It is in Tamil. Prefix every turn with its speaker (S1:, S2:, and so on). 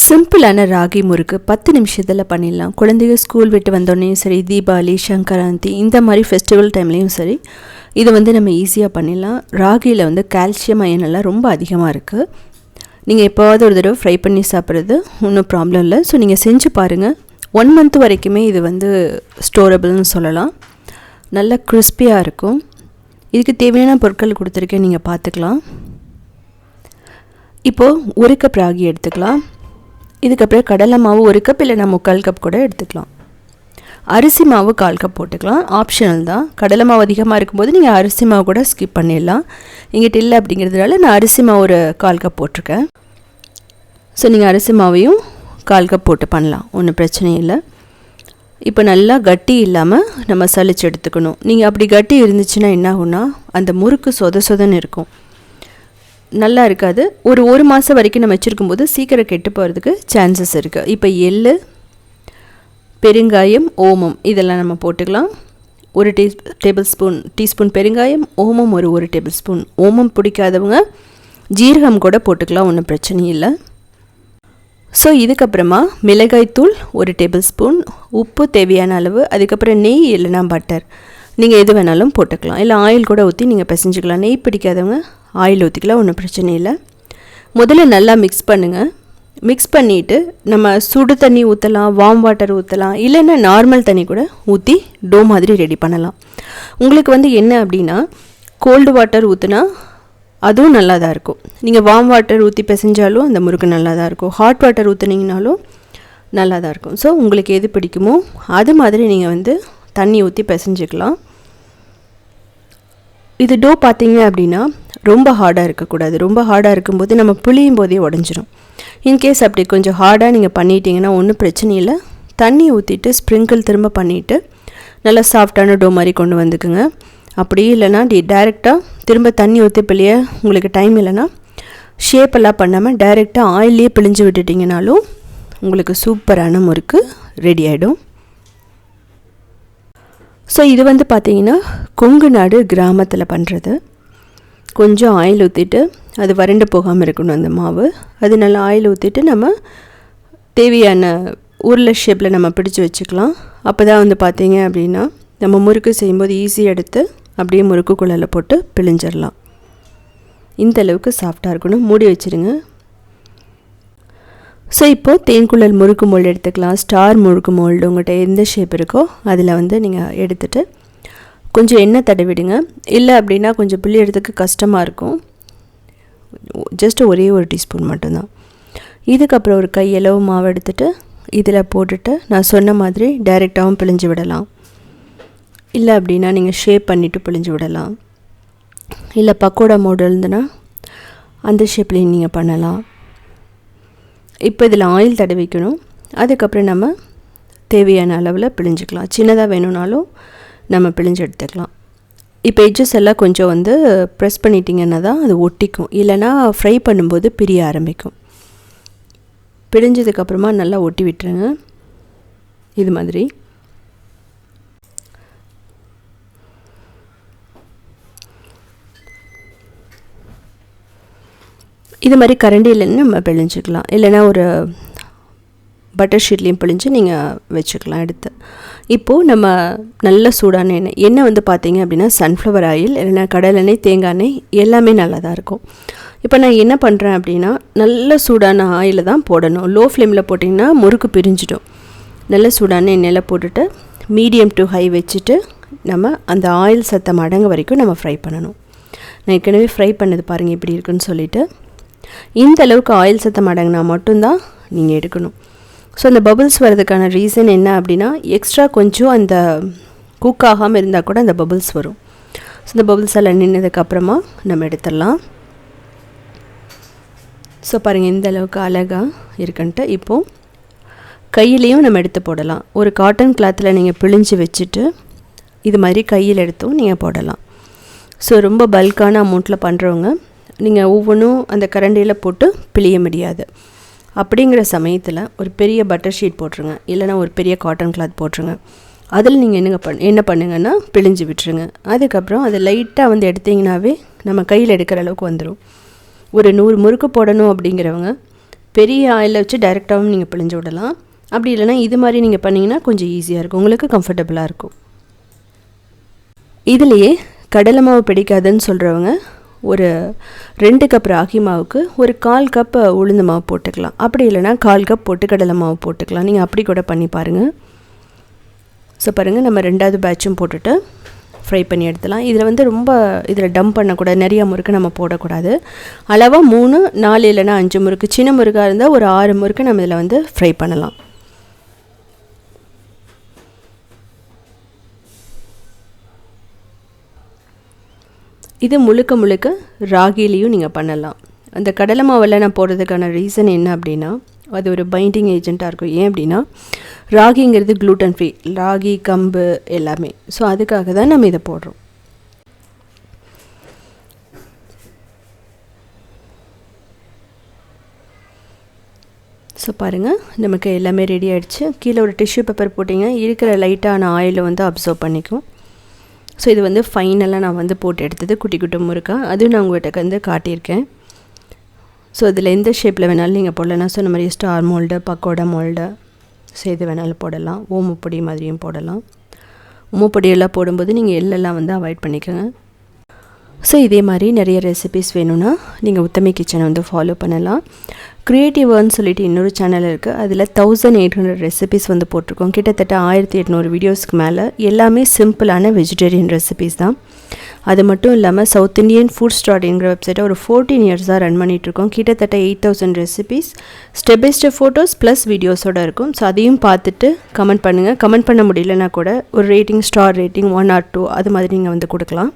S1: சிம்பிளான ராகி முறுக்கு பத்து நிமிஷத்தில் பண்ணிடலாம். குழந்தைங்க ஸ்கூல் விட்டு வந்தோடனேயும் சரி தீபாவளி சங்கராந்தி இந்த மாதிரி ஃபெஸ்டிவல் டைம்லேயும் சரி இது வந்து நம்ம ஈஸியாக பண்ணிடலாம். ராகியில் வந்து கால்சியம் அயனெல்லாம் ரொம்ப அதிகமாக இருக்குது நீங்கள் எப்போவாவது ஒரு தடவை ஃப்ரை பண்ணி சாப்பிட்றது ஒன்றும் ப்ராப்ளம் இல்லை. ஸோ நீங்கள் செஞ்சு பாருங்கள் ஒன் மந்த் வரைக்குமே இது வந்து ஸ்டோரபிள்னு சொல்லலாம். நல்லா கிறிஸ்பியாக இருக்கும். இதுக்கு தேவையான பொருட்கள் கொடுத்துருக்கேன் நீங்கள் பார்த்துக்கலாம். இப்போது ஒரு கப் ராகி எடுத்துக்கலாம். இதுக்கப்புறம் கடலை மாவு ஒரு கப் இல்லைனா முக்கால் கப் கூட எடுத்துக்கலாம். அரிசி மாவு கால் கப் போட்டுக்கலாம். ஆப்ஷனல் தான். கடலை மாவு அதிகமாக இருக்கும்போது நீங்கள் அரிசி மாவு கூட ஸ்கிப் பண்ணிடலாம். எங்கிட்ட இல்லை அப்படிங்கிறதுனால நான் அரிசி மாவு ஒரு கால் கப் போட்டிருக்கேன். ஸோ நீங்கள் அரிசி மாவையும் கால் கப் போட்டு பண்ணலாம். ஒன்றும் பிரச்சனை இல்லை. இப்போ நல்லா கட்டி இல்லாமல் நம்ம சளிச்சு எடுத்துக்கணும். நீங்கள் அப்படி கட்டி இருந்துச்சுன்னா என்ன ஆகும்னா அந்த முறுக்கு சொத சொதன்னு இருக்கும். நல்லா இருக்காது. ஒரு ஒரு மாதம் வரைக்கும் நம்ம வச்சுருக்கும் போது சீக்கிரம் கெட்டு போகிறதுக்கு சான்சஸ் இருக்குது இப்போ எள் பெருங்காயம் ஓமம் இதெல்லாம் நம்ம போட்டுக்கலாம். ஒரு டீ டேபிள் ஸ்பூன் டீஸ்பூன் பெருங்காயம் ஓமம் ஒரு ஒரு டேபிள் ஸ்பூன் ஓமம் பிடிக்காதவங்க ஜீரகம் கூட போட்டுக்கலாம் ஒன்றும் பிரச்சனை இல்லை. ஸோ இதுக்கப்புறமா மிளகாய்த்தூள் ஒரு டேபிள் ஸ்பூன் உப்பு தேவையான அளவு அதுக்கப்புறம் நெய் இல்லைனா பட்டர் நீங்கள் எது வேணாலும் போட்டுக்கலாம். இல்லை ஆயில் கூட ஊற்றி நீங்கள் பிசைஞ்சிக்கலாம். நெய் பிடிக்காதவங்க ஆயில் ஊற்றிக்கலாம் ஒன்றும் பிரச்சனை இல்லை. முதல்ல நல்லா மிக்ஸ் பண்ணுங்கள் மிக்ஸ் பண்ணிவிட்டு நம்ம சுடு தண்ணி ஊற்றலாம் வார்ம் வாட்டர் ஊற்றலாம் இல்லைன்னா நார்மல் தண்ணி கூட ஊற்றி டோ மாதிரி ரெடி பண்ணலாம். உங்களுக்கு வந்து என்ன அப்படின்னா கோல்டு வாட்டர் ஊற்றுனா அதுவும் நல்லா தான் இருக்கும். நீங்கள் வார்ம் வாட்டர் ஊற்றி பிசைஞ்சாலும் அந்த முறுக்கு நல்லா தான் இருக்கும். ஹாட் வாட்டர் ஊற்றுனீங்கனாலும் நல்லா தான் இருக்கும். ஸோ உங்களுக்கு எது பிடிக்குமோ அது மாதிரி நீங்கள் வந்து தண்ணி ஊற்றி பிசைஞ்சிக்கலாம். இது டோ பார்த்தீங்க அப்படின்னா ரொம்ப ஹார்டாக இருக்கக்கூடாது. ரொம்ப ஹார்டாக இருக்கும்போது நம்ம புளியும் போதே உடஞ்சிரும். இன்கேஸ் அப்படி கொஞ்சம் ஹார்டாக நீங்கள் பண்ணிட்டீங்கன்னா ஒன்றும் பிரச்சனை இல்லை. தண்ணி ஊற்றிட்டு ஸ்ப்ரிங்கிள் திரும்ப பண்ணிவிட்டு நல்லா சாஃப்டான டோ மாதிரி கொண்டு வந்துக்குங்க. அப்படி இல்லைனா டி டைரெக்டாக திரும்ப தண்ணி ஊற்றி பிள்ளைய உங்களுக்கு டைம் இல்லைன்னா ஷேப்பெல்லாம் பண்ணாமல் டைரெக்டாக ஆயிலே பிழிஞ்சு விட்டுட்டிங்கனாலும் உங்களுக்கு சூப்பரான முறுக்கு ரெடி ஆகிடும் ஸோ இது வந்து பார்த்திங்கன்னா கொங்கு நாடு கிராமத்தில் பண்ணுறது கொஞ்சம் ஆயில் ஊற்றிட்டு அது வறண்டு போகாமல் இருக்கணும் அந்த மாவு. அது நல்லா ஆயில் ஊற்றிட்டு நம்ம தேவையான உருளை ஷேப்பில் நம்ம பிடிச்சி வச்சுக்கலாம். அப்போ தான் வந்து பார்த்திங்க அப்படின்னா நம்ம முறுக்கு செய்யும்போது ஈஸியாக எடுத்து அப்படியே முறுக்கு குழலில் போட்டு பிழிஞ்சிடலாம். இந்த அளவுக்கு சாஃப்டாக இருக்கணும். மூடி வச்சுருங்க. ஸோ இப்போது தேன்குழல் முறுக்கு மோல்டு எடுத்துக்கலாம். ஸ்டார் முறுக்கு மோல்டு உங்கள்கிட்ட எந்த ஷேப் இருக்கோ அதில் வந்து நீங்கள் எடுத்துகிட்டு கொஞ்சம் எண்ணெய் தடவிடுங்க. இல்லை அப்படின்னா கொஞ்சம் புளியறதுக்கு கஷ்டமாக இருக்கும். ஜஸ்ட் ஒரே ஒரு டீஸ்பூன் மட்டும்தான். இதுக்கப்புறம் ஒரு கையளவு மாவு எடுத்துகிட்டு இதில் போட்டுட்டு நான் சொன்ன மாதிரி டைரெக்டாகவும் பிழிஞ்சு விடலாம். இல்லை அப்படின்னா நீங்கள் ஷேப் பண்ணிவிட்டு பிழிஞ்சு விடலாம். இல்லை பக்கோடா மோடு இருந்துன்னா அந்த ஷேப்லேயும் நீங்கள் பண்ணலாம். இப்போ இதில் ஆயில் தடவிக்கணும். அதுக்கப்புறம் நம்ம தேவையான அளவில் பிழிஞ்சிக்கலாம். சின்னதாக வேணும்னாலும் நம்ம பிழிஞ்சு எடுத்துக்கலாம். இப்போ எட்ஜஸ் எல்லாம் கொஞ்சம் வந்து ப்ரெஸ் பண்ணிட்டீங்கன்னா தான் அது ஒட்டிக்கும். இல்லைனா ஃப்ரை பண்ணும்போது பிரிய ஆரம்பிக்கும். பிழிஞ்சதுக்கப்புறமா நல்லா ஒட்டி விட்டுருங்க. இது மாதிரி. இது மாதிரி கரண்டியிலேருந்து நம்ம பிழிஞ்சிக்கலாம். இல்லைனா ஒரு பட்டர் ஷீட்லேயும் பிழிஞ்சு நீங்கள் வச்சுக்கலாம் எடுத்து. இப்போது நம்ம நல்ல சூடான எண்ணெய். எண்ணெய் வந்து பார்த்தீங்க அப்படின்னா சன்ஃப்ளவர் ஆயில் இல்லைனா கடலெண்ணெய் தேங்காய் எண்ணெய் எல்லாமே நல்லா தான் இருக்கும். இப்போ நான் என்ன பண்ணுறேன் அப்படின்னா நல்ல சூடான ஆயில் தான் போடணும். லோ ஃப்ளேமில் போட்டிங்கன்னா முறுக்கு பிரிஞ்சிடும். நல்ல சூடான எண்ணெயில் போட்டுட்டு மீடியம் டு ஹை வச்சுட்டு நம்ம அந்த ஆயில் சத்தம் அடங்க வரைக்கும் நம்ம ஃப்ரை பண்ணணும். நான் ஏற்கனவே ஃப்ரை பண்ணது பாருங்கள் இப்படி இருக்குன்னு சொல்லிவிட்டு இந்த அளவுக்கு ஆயில் சத்தம் அடங்கினா மட்டும்தான் நீங்கள் எடுக்கணும். ஸோ அந்த பபுள்ஸ் வர்றதுக்கான ரீசன் என்ன அப்படின்னா எக்ஸ்ட்ரா கொஞ்சம் அந்த குக் ஆகாமல் இருந்தால் கூட அந்த பபுள்ஸ் வரும். ஸோ இந்த பபுள்ஸ் எல்லாம் நின்னதுக்கப்புறமா நம்ம எடுத்துடலாம். ஸோ பாருங்கள் இந்த அளவுக்கு அழகாக இருக்குன்ட்டு இப்போது கையிலையும் நம்ம எடுத்து போடலாம். ஒரு காட்டன் கிளாத்தில் நீங்கள் பிழிஞ்சு வச்சுட்டு இது மாதிரி கையில் எடுத்தும் நீங்கள் போடலாம். ஸோ ரொம்ப பல்கான அமௌண்ட்டில் பண்ணுறவங்க நீங்கள் ஒவ்வொன்றும் அந்த கரண்டியில் போட்டு பிழிய முடியாது. அப்படிங்கிற சமயத்தில் ஒரு பெரிய பட்டர் ஷீட் போட்டுருங்க. இல்லைனா ஒரு பெரிய காட்டன் கிளாத் போட்டுருங்க. அதில் நீங்கள் என்னங்க பண் என்ன பண்ணுங்கன்னா பிழிஞ்சு விட்டுருங்க. அதுக்கப்புறம் அதை லைட்டாக வந்து எடுத்திங்கனாவே நம்ம கையில் எடுக்கிற அளவுக்கு வந்துடும் ஒரு நூறு முறுக்கு போடணும் அப்படிங்கிறவங்க பெரிய ஆயிலில் வச்சு டைரெக்டாகவும் நீங்கள் பிழிஞ்சு விடலாம். அப்படி இல்லைனா இது மாதிரி நீங்கள் பண்ணிங்கன்னா கொஞ்சம் ஈஸியாக இருக்கும். உங்களுக்கு கம்ஃபர்டபுளாக இருக்கும். இதுலேயே கடலை மாவு பிடிக்காதுன்னு சொல்கிறவங்க ஒரு ரெண்டு கப் ராகி மாவுக்கு ஒரு கால் கப் உளுந்து மாவு போட்டுக்கலாம். அப்படி இல்லைனா கால் கப் போட்டு கடலை மாவு போட்டுக்கலாம். நீங்கள் அப்படி கூட பண்ணி பாருங்கள் ஸோ பாருங்கள் நம்ம ரெண்டாவது பேட்சும் போட்டுட்டு ஃப்ரை பண்ணி எடுத்துலாம். இதில் வந்து ரொம்ப இதில் டம்ப் பண்ணக்கூடாது. நிறைய முறுக்கு நம்ம போடக்கூடாது. அளவாக மூணு நாலு இல்லைனா அஞ்சு முறுக்கு. சின்ன முறுக்காக இருந்தால் ஒரு ஆறு முறுக்கு நம்ம இதில் வந்து ஃப்ரை பண்ணலாம். இது முழுக்க முழுக்க ராகிலையும் நீங்கள் பண்ணலாம். அந்த கடலை மாவில் நான் போடுறதுக்கான ரீசன் என்ன அப்படின்னா அது ஒரு பைண்டிங் ஏஜெண்ட்டாக இருக்கும். ஏன் அப்படின்னா ராகிங்கிறது க்ளூட்டன் ஃப்ரீ ராகி கம்பு எல்லாமே. ஸோ அதுக்காக தான் நம்ம இதை போடுறோம். ஸோ பாருங்கள் நமக்கு எல்லாமே ரெடி ஆகிடுச்சு கீழே ஒரு டிஷ்யூ பேப்பர் போட்டிங்க. இருக்கிற லைட்டான ஆயிலை வந்து அப்சர்வ் பண்ணிக்கும். ஸோ இது வந்து ஃபைனலாக நான் வந்து போட்டு எடுத்தது குட்டி குட்டி முறுக்கா. அதுவும் நான் உங்கள்கிட்ட வந்து காட்டியிருக்கேன். ஸோ இதில் எந்த ஷேப்பில் வேணாலும் நீங்கள் போடலாம். நான் சொன்ன மாதிரி star mould pakoda mould so எது வேணாலும் போடலாம். ஓமப்பொடி மாதிரியும் போடலாம். ஓமப்பொடியெல்லாம் போடும்போது நீங்கள் எள்ளெல்லாம் வந்து அவாய்ட் பண்ணிக்கோங்க. ஸோ இதே மாதிரி நிறைய ரெசிபிஸ் வேணும்னா நீங்கள் உத்தமி கிச்சனை வந்து ஃபாலோ பண்ணலாம். க்ரியேட்டிவ்னு சொல்லிட்டு இன்னொரு சேனல் இருக்குது அதில் தௌசண்ட் எயிட் ஹண்ட்ரட் ரெசிபிஸ் வந்து போட்டிருக்கோம். கிட்டத்தட்ட ஆயிரத்தி எட்நூறு வீடியோஸ்க்கு மேலே எல்லாமே சிம்பிளான வெஜிடேரியன் ரெசிபிஸ் தான். அது மட்டும் இல்லாமல் சவுத் இண்டியன் ஃபுட் ஸ்டார்ட்ங்கிற வெப்சைட்டை ஒரு ஃபோர்டீன் இயர்ஸாக ரன் பண்ணிகிட்ருக்கோம் கிட்டத்தட்ட eight thousand recipes step by step photos plus வீடியோஸோடு இருக்கும். ஸோ அதையும் பார்த்துட்டு கமெண்ட் பண்ணுங்கள் கமெண்ட் பண்ண முடியலன்னா கூட ஒரு rating star rating one or two அது மாதிரி நீங்கள் வந்து கொடுக்கலாம்.